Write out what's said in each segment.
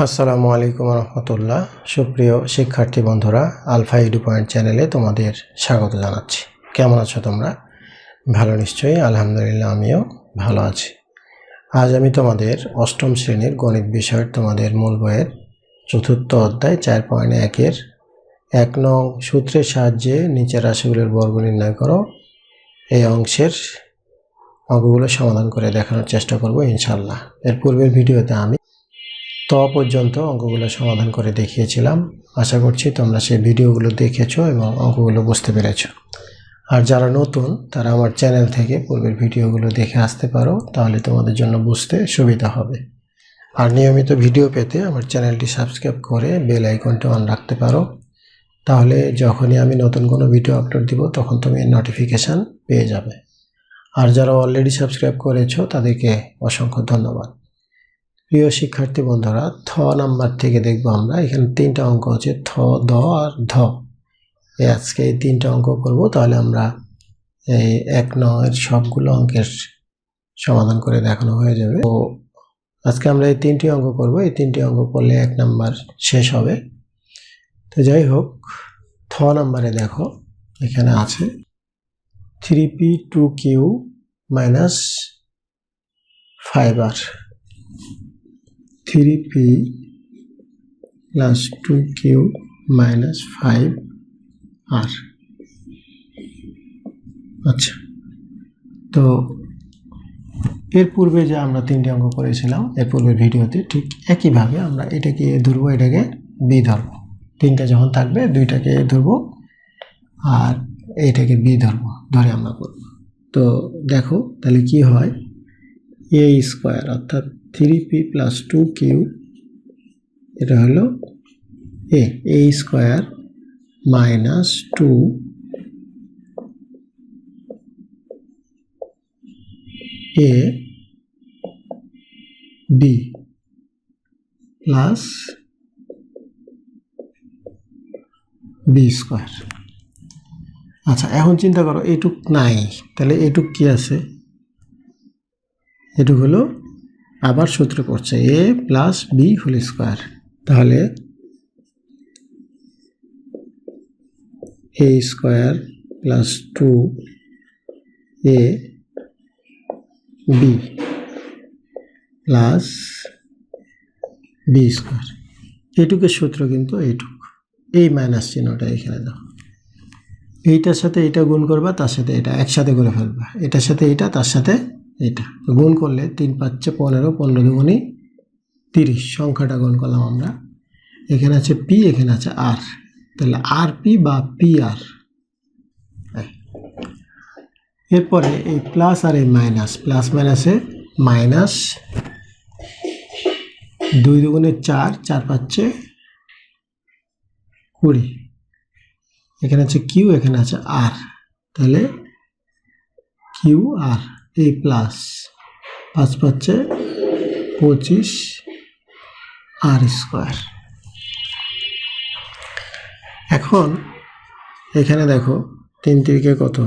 আসসালামু আলাইকুম রহমতুল্লাহ। সুপ্রিয় শিক্ষার্থী বন্ধুরা, আলফা ইডু পয়েন্ট চ্যানেলে তোমাদের স্বাগত জানাচ্ছি। কেমন আছো তোমরা? ভালো নিশ্চয়ই, আলহামদুলিল্লাহ আমিও ভালো আছি। আজ আমি তোমাদের অষ্টম শ্রেণির গণিত বিষয়ের তোমাদের মূল বইয়ের চতুর্থ অধ্যায় চার পয়েন্ট একের এক নং সূত্রের সাহায্যে নিচের রাশিগুলোর বর্গ নির্ণয় করো। এই অংশের অঙ্কগুলো সমাধান করে দেখানোর চেষ্টা করব ইনশাল্লাহ এর পূর্বের ভিডিওতে আমি ত পর্যন্ত অঙ্কগুলো সমাধান করে দেখিয়েছিলাম। আশা করছি তোমরা সেই ভিডিওগুলো দেখেছ এবং অঙ্কগুলো বুঝতে পেরেছ। আর যারা নতুন, তারা আমার চ্যানেল থেকে পূর্বের ভিডিওগুলো দেখে আসতে পারো, তাহলে তোমাদের জন্য বুঝতে সুবিধা হবে। আর নিয়মিত ভিডিও পেতে আমার চ্যানেলটি সাবস্ক্রাইব করে বেল আইকনটি অন রাখতে পারো। তাহলে যখনই আমি নতুন কোনো ভিডিও আপলোড দিব, তখন তুমি নোটিফিকেশান পেয়ে যাবে। আর যারা অলরেডি সাবস্ক্রাইব করেছ, তাদেরকে অসংখ্য ধন্যবাদ। প্রিয় শিক্ষার্থী বন্ধুরা, থ নাম্বার থেকে দেখব আমরা। এখানে তিনটা অঙ্ক হচ্ছে থ, দ আর ধ। আজকে এই তিনটা অঙ্ক করব, তাহলে আমরা এই এক নয়ের সবগুলো অঙ্কের সমাধান করে দেখানো হয়ে যাবে। তো আজকে আমরা এই তিনটি অঙ্ক করব, এই তিনটি অঙ্ক করলে এক নাম্বার শেষ হবে। তো যাই হোক, থ নাম্বারে দেখো, এখানে আছে three P two Q minus five R. Three P plus two Q minus five R আচ্ছা। তো এর পূর্বে যে আমরা তিনটি অঙ্ক করেছিলাম, এর পূর্বের ভিডিওতে ঠিক একইভাবে আমরা এটাকে এ ধরবো, এটাকে বি ধরবো। তিনটা যখন থাকবে, দুইটাকে এ ধরবো আর এটাকে বি ধরবো। ধরে আমরা করব। তো দেখো, তাহলে কি হয়? এ স্কোয়ার অর্থাৎ three P plus two Q এটা হলো A A square minus two A B plus B square আচ্ছা এখন চিন্তা করো এইটুক নাই, তাহলে এইটুক কি আছে? এটুক হলো আবার সূত্র পড়ছে A plus B whole square. তাহলে A square plus two A B plus B square. এটুকের সূত্র কিন্তু এইটুক। এই মাইনাস চিহ্নটা এখানে দাও। এইটার সাথে এটা গুণ করবা, তার সাথে এটা একসাথে করে ফেলবা। এটার সাথে এটা, তার সাথে এটা। গুণ করলে তিন পাঁচে পনেরো পনেরো দুগুণি তিরিশ। সংখ্যাটা গুণ করলাম আমরা। এখানে আছে পি এখানে আছে আর তাহলে আর পি বা পি আর এরপরে এই প্লাস আর এই মাইনাস প্লাস মাইনাসে মাইনাস দুই দুগুণে চার চার পাচ্ছে কুড়ি। এখানে আছে কিউ এখানে আছে আর তাহলে কিউ আর এই প্লাস পাঁচ পাচ্ছে পঁচিশ আর স্কোয়ার। এখন এখানে দেখো তিন তিরিকে কত?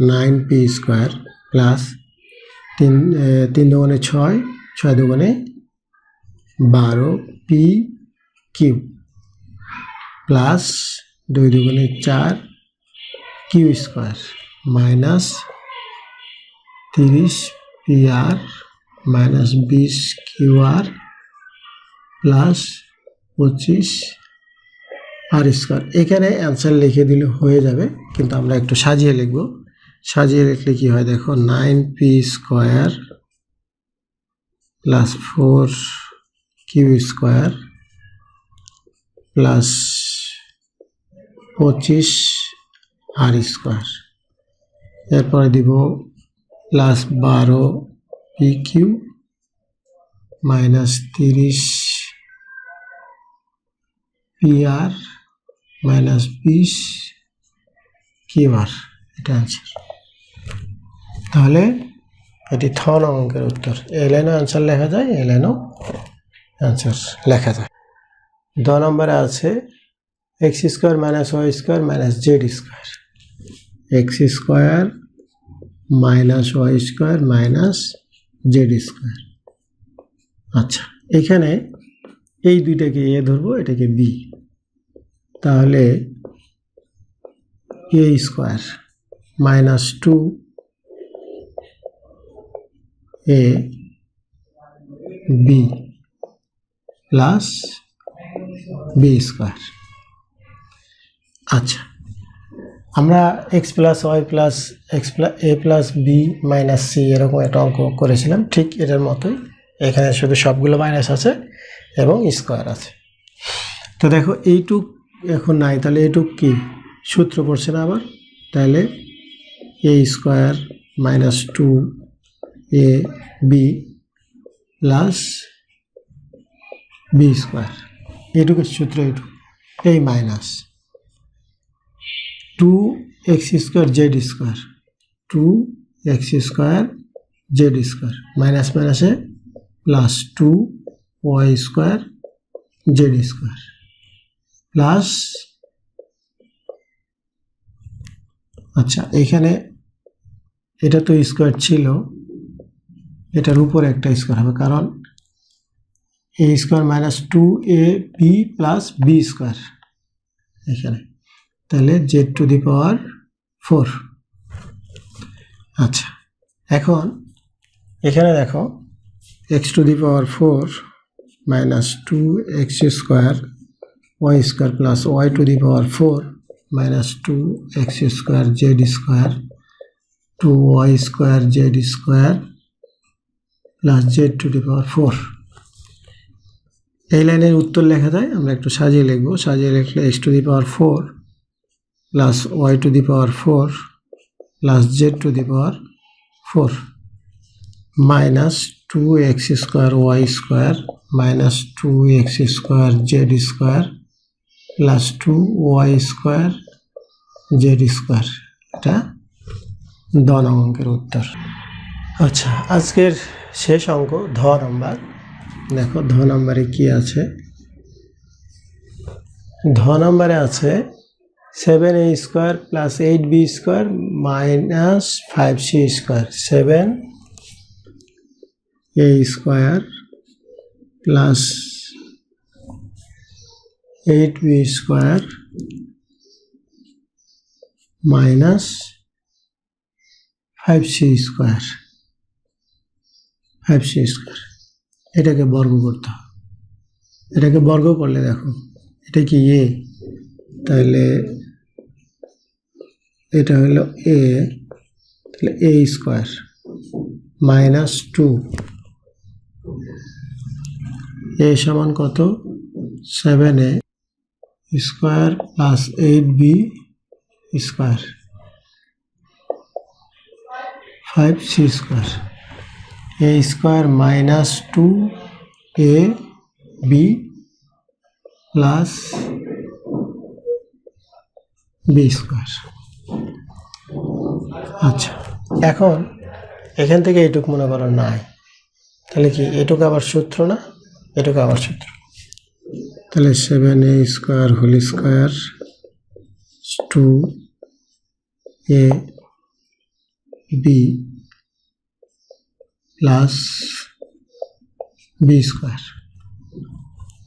নাইন পি স্কোয়ার প্লাস তিন এ, তিন দুগুণে ছয় ছয় দুগুণে বারো পি কিউ প্লাস দুই দুগুণে চার কিউ স্কোয়ার মাইনাস তিরিশ পি আর মাইনাস বিশ কিউ আর প্লাস পঁচিশ আর স্কোয়ার। এখানে অ্যান্সার লিখে দিলে হয়ে যাবে, কিন্তু আমরা একটু সাজিয়ে লিখব। সাজিয়ে লিখলে কি হয় দেখো, nine P square plus four Q square plus পঁচিশ আর স্কোয়ার। এরপরে দিব প্লাস বারো পি কিউ মাইনাস তিরিশ পি আর মাইনাস বিশ কিউ আর এটা অ্যান্সার তাহলে এটি থ নং অঙ্কের উত্তর। এই লাইনও অ্যান্সার লেখা যায় এই লাইনও অ্যান্সার লেখা যায়। দ নম্বরে আছে X square minus Y square minus Z square X square minus Y square minus Z square. আচ্ছা এখানে এই দুইটাকে এ ধরবো, এটাকে বি। তাহলে A square minus two A B plus B square. আচ্ছা আমরা X plus Y plus X plus A plus B minus C এরকম একটা অঙ্ক করেছিলাম, ঠিক এটার মতোই। এখানে শুধু সবগুলো মাইনাস আছে এবং স্কোয়ার আছে। তো দেখো, এইটুক এখন নাই, তাহলে এইটুক কি? সূত্র পড়ছে না আবার? তাহলে A square minus two A B plus B square এইটুকের সূত্র এইটুকু, এই minus two X square Z square two X square Z square minus মাইনাসে plus two Y square Z square plus আচ্ছা এখানে এটা তো স্কোয়ার ছিল, এটার উপরে একটা স্কোয়ার হবে, কারণ A square minus two A B plus B square এখানে। তাহলে Z to the power four আচ্ছা এখন এখানে দেখো X to the power four minus two X square Y square plus Y to the power four minus two X square Z square two Y square Z square plus Z to the power four এই লাইনের উত্তর লেখা যায়, আমরা একটু সাজিয়ে লিখব। সাজিয়ে লিখলে X to the power four plus Y to the power four plus Z to the power four minus two X square Y square minus two X square Z square plus two Y square Z square এটা দ নং অঙ্কের উত্তর। আচ্ছা আজকের শেষ অঙ্ক ধ নাম্বার দেখো, ধ নাম্বারে কি আছে? ধ নাম্বারে আছে seven A square plus eight B square minus five C square seven A square plus eight B square minus five C square five C square এটাকে বর্গ করতে হবে। এটাকে বর্গ করলে দেখো, এটা কি এ তাহলে এটা হলো এ তাহলে A square minus two A সমান কত? Seven A square plus eight B square five C square A square minus two A B plus B square আচ্ছা। এখন এখান থেকে এটুক মনে করো নাই। তাহলে কি এটুকু আবার সূত্র না? এটুকু আবার সূত্র। তাহলে seven A square whole square two A B plus B square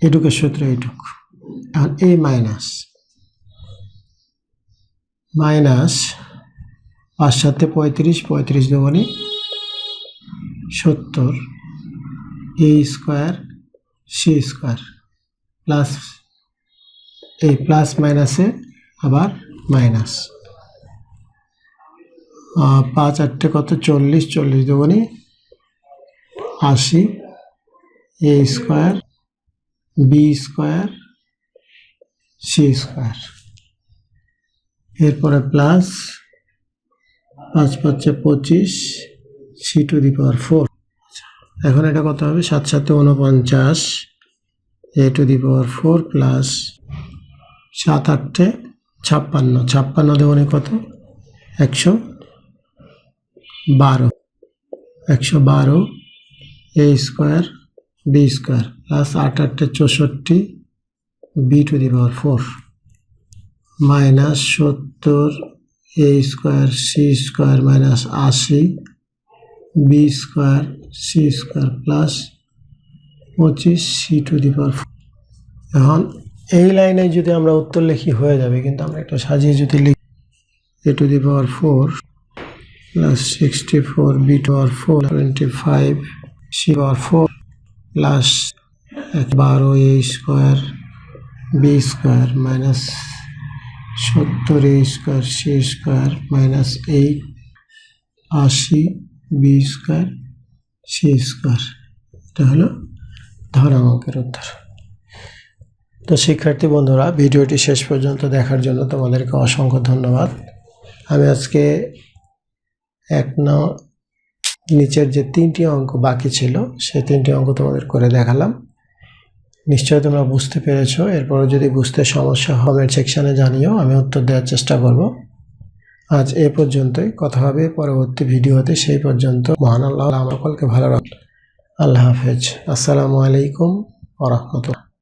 এটুকের সূত্র এটুক। আর এ মাইনাস মাইনাস পাঁচ সাথে পঁয়ত্রিশ পঁয়ত্রিশ দুগুণে সত্তর, A square, C square, plus এই প্লাস মাইনাসে আবার মাইনাস। পাঁচ আটটে কত? চল্লিশ চল্লিশ দুগুণে আশি, A square, B square, C square. এরপরে প্লাস পাঁচ পাঁচে পঁচিশ C to the power four এখন এটা কত হবে? সাত সাথে উনপঞ্চাশ A to the power four plus সাত আটটে ছাপ্পান্ন। ছাপ্পান্ন দেবনে কত? একশো বারো। একশো বারো A square B square plus আট আটটে চৌষট্টি B to the power four minus সত্তর A square C square minus আশি B square C square plus পঁচিশ সি টু দি পাওয়ার এখন এই লাইনে যদি আমরা উত্তর লিখি, হয়ে যাবে। কিন্তু আমরা একটু সাজিয়ে যদি লিখি A to the power four plus sixty four B to power four twenty five C power four plus বারো A square B square minus সত্তর A square, C square minus eight, আশি বি স্কোয়ার, সি স্কোয়ার। এটা হলো ধরা অঙ্কের উত্তর। তো শিক্ষার্থী বন্ধুরা, ভিডিওটি শেষ পর্যন্ত দেখার জন্য তোমাদেরকে অসংখ্য ধন্যবাদ। আমি আজকে এক ন, নিচের যে তিনটি অঙ্ক বাকি ছিল, সেই তিনটি অঙ্ক তোমাদের করে দেখালাম। নিশ্চয়ই তোমরা বুঝতে পেরেছ। এরপরে যদি বুঝতে সমস্যা হবে, সেকশানে জানিও, আমি উত্তর দেওয়ার চেষ্টা করব। আজ এ পর্যন্তই। কথা হবে পরবর্তী ভিডিওতে। সেই পর্যন্ত মহান আল্লাহ আমার সকলকে ভালো রাখ আল্লাহ হাফেজ। আসসালামু আলাইকুম ওরহমতুল্লাহ